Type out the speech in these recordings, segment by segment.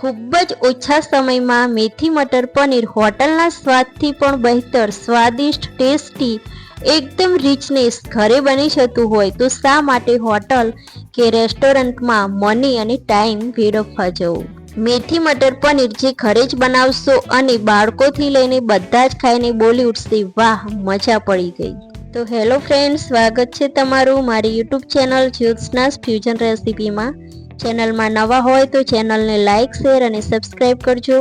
ખૂબ જ ઓછા સમયમાં મેથી મટર પનીર હોટલના સ્વાદથી પણ બહેતર, સ્વાદિષ્ટ, ટેસ્ટી, એકદમ રિચનેસ ઘરે બની જતું હોય તો શા માટે હોટલ કે રેસ્ટોરન્ટમાં મની અને ટાઈમ વેડફવા જવું? મેથી મટર પનીર જે ઘરે જ બનાવશો અને બાળકોથી લઈને બધા જ ખાઈને બોલી ઉઠશે વાહ, મજા પડી ગઈ. તો હેલો ફ્રેન્ડ સ્વાગત છે તમારું મારી યુટ્યુબ ચેનલ જ્યોત્સનાસ ફ્યુઝન રેસિપીમાં. ચેનલમાં નવા હોય તો ચેનલને લાઇક શેર અને સબસ્ક્રાઇબ કરજો.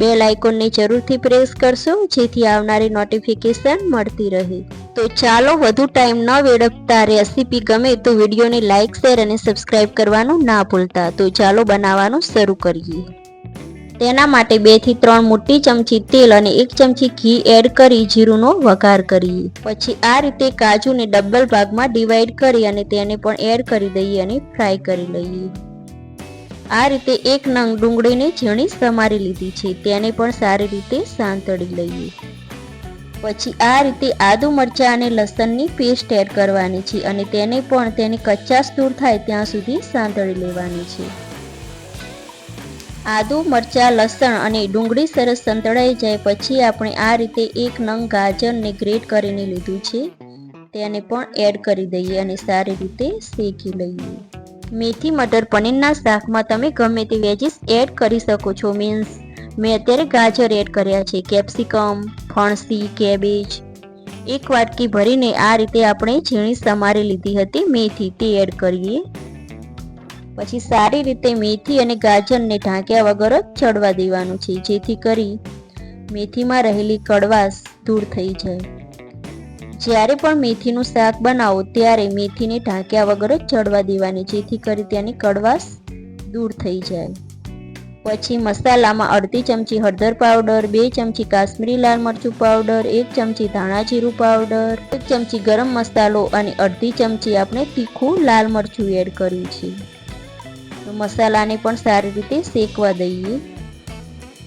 બેલ આઇકોનને જરૂરથી પ્રેસ કરશો, જેથી આવનારી નોટિફિકેશન મળતી રહે. તો ચાલો વધુ ટાઈમ ન વેડફતા રેસીપી ગમે તો વિડીયોને લાઇક શેર અને સબસ્ક્રાઇબ કરવાનું ના ભૂલતા. તો ચાલો બનાવવાનું શરૂ કરીએ. તેના માટે બેથી ત્રણ મોટી ચમચી તેલ અને એક ચમચી ઘી એડ કરી જીરુંનો વઘાર કરીએ. પછી આ રીતે કાજુને ડબલ ભાગમાં ડિવાઈડ કરી અને તેને પણ એડ કરી દઈએ અને ફ્રાય કરી લઈએ. આ રીતે એક નંગ ડુંગળીને ઝીણી સમારી લીધી છે. તેને પણ સારી રીતે સાંતળી લઈએ. પછી આ રીતે આદુ મરચાં અને લસણની પેસ્ટ એડ કરવાની છે અને તેને પણ તેની કચાશ દૂર થાય ત્યાં સુધી સાંતળી લેવાની છે. આદુ, મરચાં, લસણ અને ડુંગળી સરસ સંતળાઈ જાય પછી આપણે આ રીતે એક નંગ ગાજરને ગ્રેટ કરીને લીધું છે. તેને પણ એડ કરી દઈએ અને સારી રીતે શેકી લઈએ. મેથી, મટર, પનીરના શાકમાં તમે ગમે તે વેજીસ એડ કરી શકો છો, મીન્સ મેં અત્યારે ગાજર એડ કર્યા છે, કેપ્સિકમ, ફણસી, કેબેજ. એક વાટકી ભરીને આ રીતે આપણે ઝીણી સમારી લીધી હતી, મેથી તે એડ કરીએ. પછી સારી રીતે મેથી અને ગાજરને ઢાંક્યા વગર જ ચડવા દેવાનું છે, જેથી કરી મેથીમાં રહેલી કડવાશ દૂર થઈ જાય. જ્યારે પણ મેથીનું શાક બનાવો, ત્યારે મેથીને ઢાંક્યા વગર જ ચડવા દેવાની, જેથી કરી તેની કડવાશ દૂર થઈ જાય. પછી મસાલામાં અડધી ચમચી હળદર પાવડર, બે ચમચી કાશ્મીરી લાલ મરચું પાવડર, એક ચમચી ધાણા જીરું પાવડર, એક ચમચી ગરમ મસાલો અને અડધી ચમચી આપણે તીખું લાલ મરચું એડ કર્યું છે. તો મસાલાને પણ સારી રીતે શેકવા દઈએ.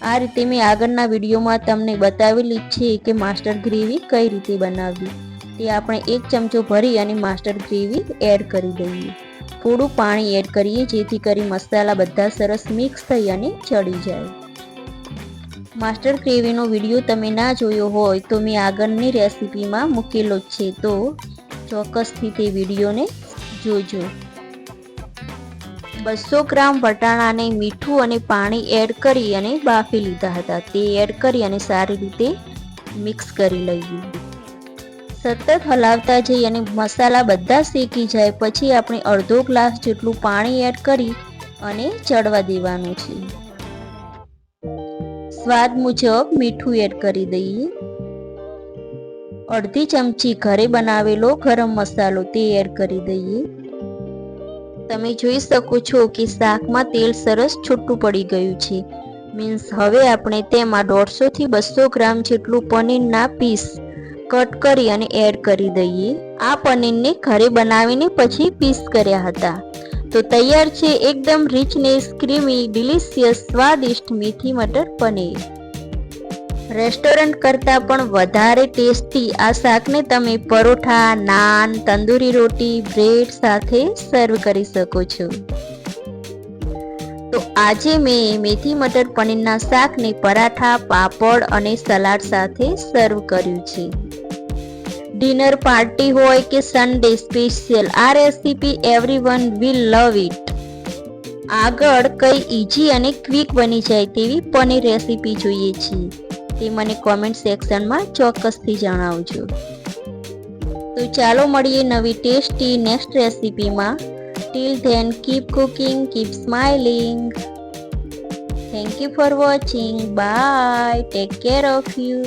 આ રીતે મેં આગળના વિડીયોમાં તમને બતાવેલી છે કે માસ્ટર ગ્રેવી કઈ રીતે બનાવવી. તે આપણે એક ચમચો ભરી અને માસ્ટર ગ્રેવી એડ કરી દઈએ. થોડું પાણી એડ કરીએ જેથી કરી મસાલા બધા સરસ મિક્સ થઈ અને ચડી જાય. માસ્ટર ગ્રેવીનો વીડિયો તમે ના જોયો હોય તો મેં આગળની રેસીપીમાં મૂકેલો છે તો ચોક્કસથી તે વિડીયોને જોજો. બસો ગ્રામ વટાણાને મીઠું અને પાણી એડ કરી અને બાફી લીધા હતા. તે એડ કરી અને સારી રીતે મિક્સ કરી લઈએ. સતત હલાવતા જઈ અને મસાલા બધા શેકી જાય પછી આપણે અડધો ગ્લાસ જેટલું પાણી એડ કરી અને ચડવા દેવાનું છે. સ્વાદ મુજબ મીઠું એડ કરી દઈએ. અડધી ચમચી ઘરે બનાવેલો ગરમ મસાલો તે એડ કરી દઈએ. તમે જોઈ શકો છો કે શાકમાં તેલ સરસ છૂટું પડી ગયું છે. મીન્સ હવે આપણે તેમાં દોઢસોથી બસો ગ્રામ જેટલું પનીરના પીસ કટ કરી અને એડ કરી દઈએ. આ પનીરને ઘરે બનાવીને પછી પીસ કર્યા હતા. તો તૈયાર છે એકદમ રીચનેસ, ક્રીમી, ડિલિશિયસ, સ્વાદિષ્ટ મેથી મટર પનીર. રેસ્ટોરન્ટ કરતાં પણ વધારે ટેસ્ટી આ શાકને તમે પરોઠા, નાન, તંદૂરી રોટી, બ્રેડ સાથે સર્વ કરી શકો છો. તો આજે મેં મેથી મટર પનીરના શાકને પરાઠા, પાપડ અને સલાડ સાથે સર્વ કર્યું છે. ડિનર પાર્ટી હોય કે સન્ડે સ્પેશિયલ આ recipe everyone will love it આગળ કઈ ઇઝી અને ક્વિક બની જાય તેવી પનીર રેસીપી જોઈએ છીએ. તે મને કોમેન્ટ સેક્શનમાં ચોક્કસથી જણાવજો. તો ચાલો મળીએ નવી tasty next રેસીપીમાં till then keep cooking keep smiling thank you for watching bye take care of you